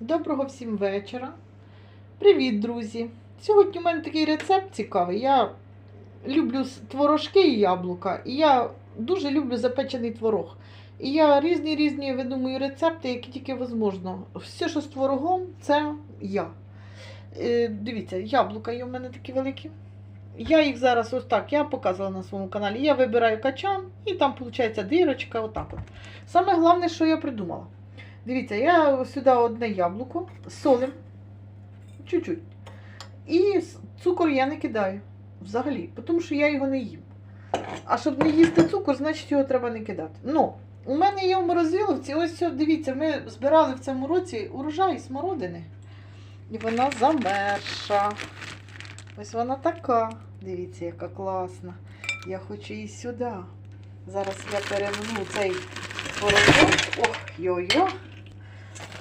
Доброго всім вечора. Привіт, друзі! Сьогодні у мене такий рецепт цікавий. Я люблю творожки і яблука. І я дуже люблю запечений творог. І я різні різні видумую рецепти, які тільки можливо. Все, що з творогом, це я. Е, дивіться, яблука є у мене такі великі. Я їх зараз ось так, я показувала на своєму каналі. Я вибираю качан і там виходить дирочка, отак от. Саме головне, що я придумала. Дивіться, я сюди одне яблуко, солим, чуть-чуть. І цукор я не кидаю взагалі, тому що я його не їм. А щоб не їсти цукор, значить його треба не кидати. Ну, у мене є в морозиловці, ось дивіться, ми збирали в цьому році урожай смородини. І вона замерша. Ось вона така. Дивіться, яка класна. Я хочу її сюди. Зараз я переверну цей творожок. Ох, йо-йо.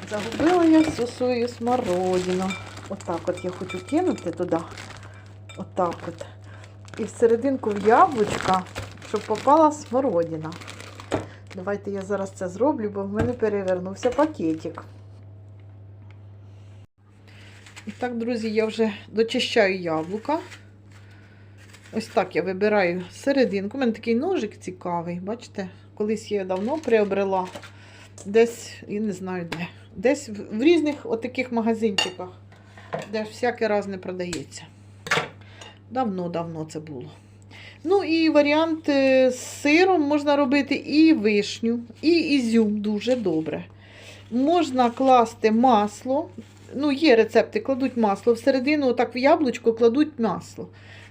Загубила я всю свою смородину. Отак от я хочу кинути туди. Отак от. І всерединку в яблучка, щоб попала смородина. Давайте я зараз це зроблю, бо в мене перевернувся пакетик. І так, друзі, я вже дочищаю яблука. Ось так я вибираю серединку. У мене такий ножик цікавий, бачите? Колись я давно приобрела. Десь, я не знаю де. Десь в різних отаких магазинчиках, де ж всяке раз не продається. Давно-давно це було. Ну і варіант е, з сиром можна робити і вишню, і ізюм дуже добре. Можна класти масло. Ну, є рецепти, кладуть масло всередину, отак в яблучко кладуть масло.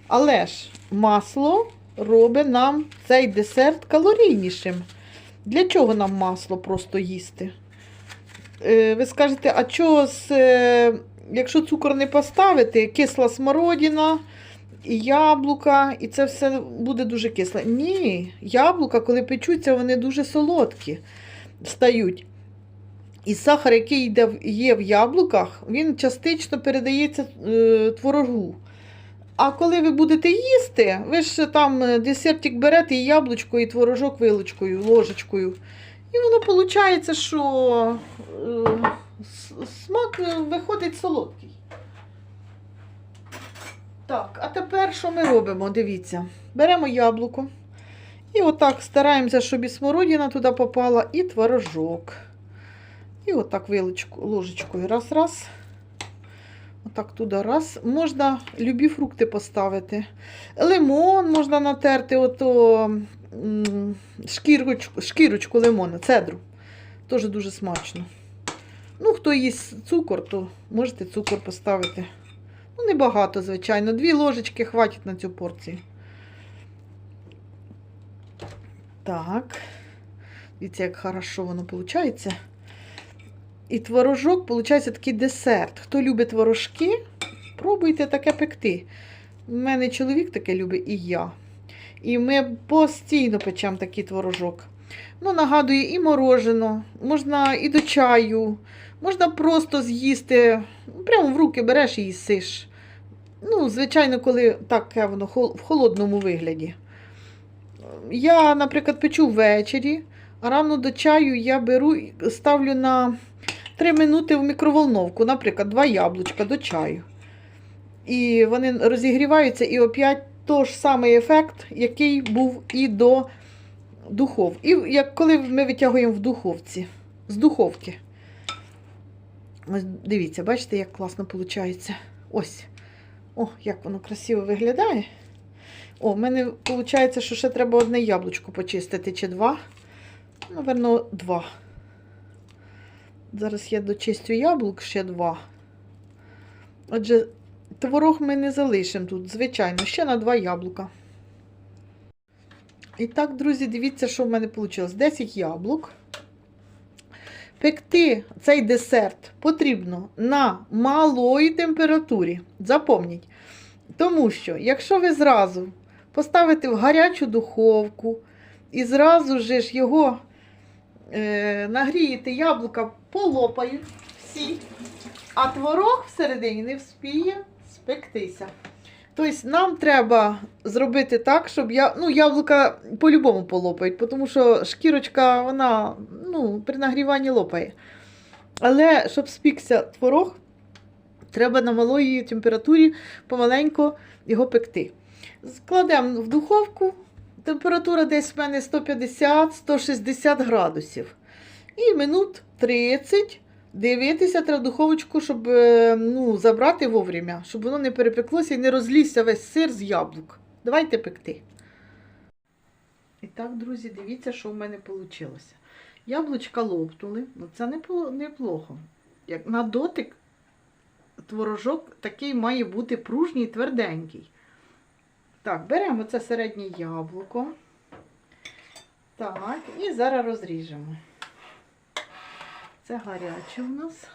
Але ж масло робить нам цей десерт калорійнішим. Для чого нам масло просто їсти? Е, ви скажете, а чого е, якщо цукор не поставити, кисла смородина, і яблука, і це все буде дуже кисле. Ні, яблука, коли печуться, вони дуже солодкі стають. І сахар, який йде, є в яблуках, він частично передається е, творогу. А коли ви будете їсти, ви ж там е, десертик берете і яблучко, і творожок вилочкою, ложечкою. І воно виходить, що е, смак виходить солодкий. Так, а тепер що ми робимо? Дивіться. Беремо яблуко. І отак стараємося, щоб і смородина туди попала, і творожок. І отак вилочку, ложечкою раз-раз. Отак туди раз. Можна любі фрукти поставити. Лимон можна натерти, ото шкірочку, шкірочку лимона, цедру. Теж дуже смачно. Ну, хто їсть цукор, то можете цукор поставити. Ну, небагато, звичайно. Дві ложечки хватить на цю порцію. Так. Дивіться, як хорошо воно виходить. І творожок, виходить, такий десерт. Хто любить творожки, пробуйте таке пекти. У мене чоловік таке любить і я. І ми постійно печемо такий творожок. Ну, нагадує, і морожено, можна і до чаю, можна просто з'їсти. Прямо в руки береш і їсиш. Ну, звичайно, коли таке воно в холодному вигляді. Я, наприклад, печу ввечері, а рано до чаю я беру і ставлю на 3 минути в мікроволновку, наприклад, два яблучка до чаю. І вони розігріваються, і опять той ж самий ефект, який був і до духов. І як коли ми витягуємо в духовці, з духовки. Ось дивіться, бачите, як класно виходить. Ось. О, як воно красиво виглядає. О, в мене виходить, що ще треба одне яблучко почистити, чи два. Наверно, два. Зараз я дочистю яблук ще два. Отже, творог ми не залишимо тут, звичайно, ще на два яблука. І так, друзі, дивіться, що в мене вийшло. 10 яблук. Пекти цей десерт потрібно на малої температурі. Запомніть. Тому що, якщо ви зразу поставите в гарячу духовку і зразу ж його е, нагрієте, яблука полопають всі. а творог всередині не вспіє спектися. Тобто нам треба зробити так, щоб я, ну, яблука по-любому полопають, тому що шкірочка, вона ну, при нагріванні лопає. Але щоб спікся творог, треба на малої температурі помаленько його пекти. Складемо в духовку. Температура десь в мене 150-160 градусів. І минут 30 дивитися треба духовочку, щоб е, ну, забрати вовремя, щоб воно не перепеклося і не розлізся весь сир з яблук. Давайте пекти. І так, друзі, дивіться, що в мене вийшло. Яблучка лопнули, ну це неплохо. Як на дотик творожок такий має бути пружній і тверденький. Так, беремо це середнє яблуко. Так, і зараз розріжемо. Це гаряче у нас.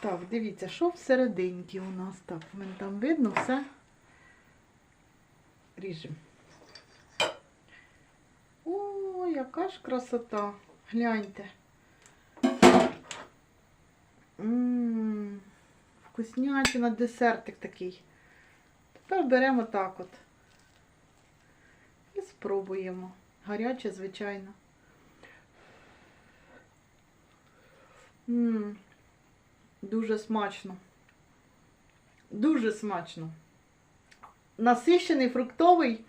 Так, дивіться, що всерединки у нас. Так, в мене там видно все. Ріжемо. О, яка ж красота. Гляньте. Ммм, вкуснятина, десертик такий. Тепер беремо так от. І спробуємо. Гаряче, звичайно. Ммм, дуже смачно. Дуже смачно. Насищений фруктовий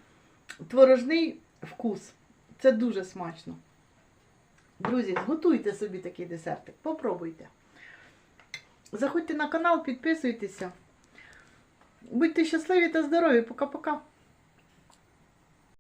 творожний вкус. Це дуже смачно. Друзі, зготуйте собі такий десертик. Попробуйте. Заходьте на канал, підписуйтеся. Будьте щасливі та здорові. Пока-пока.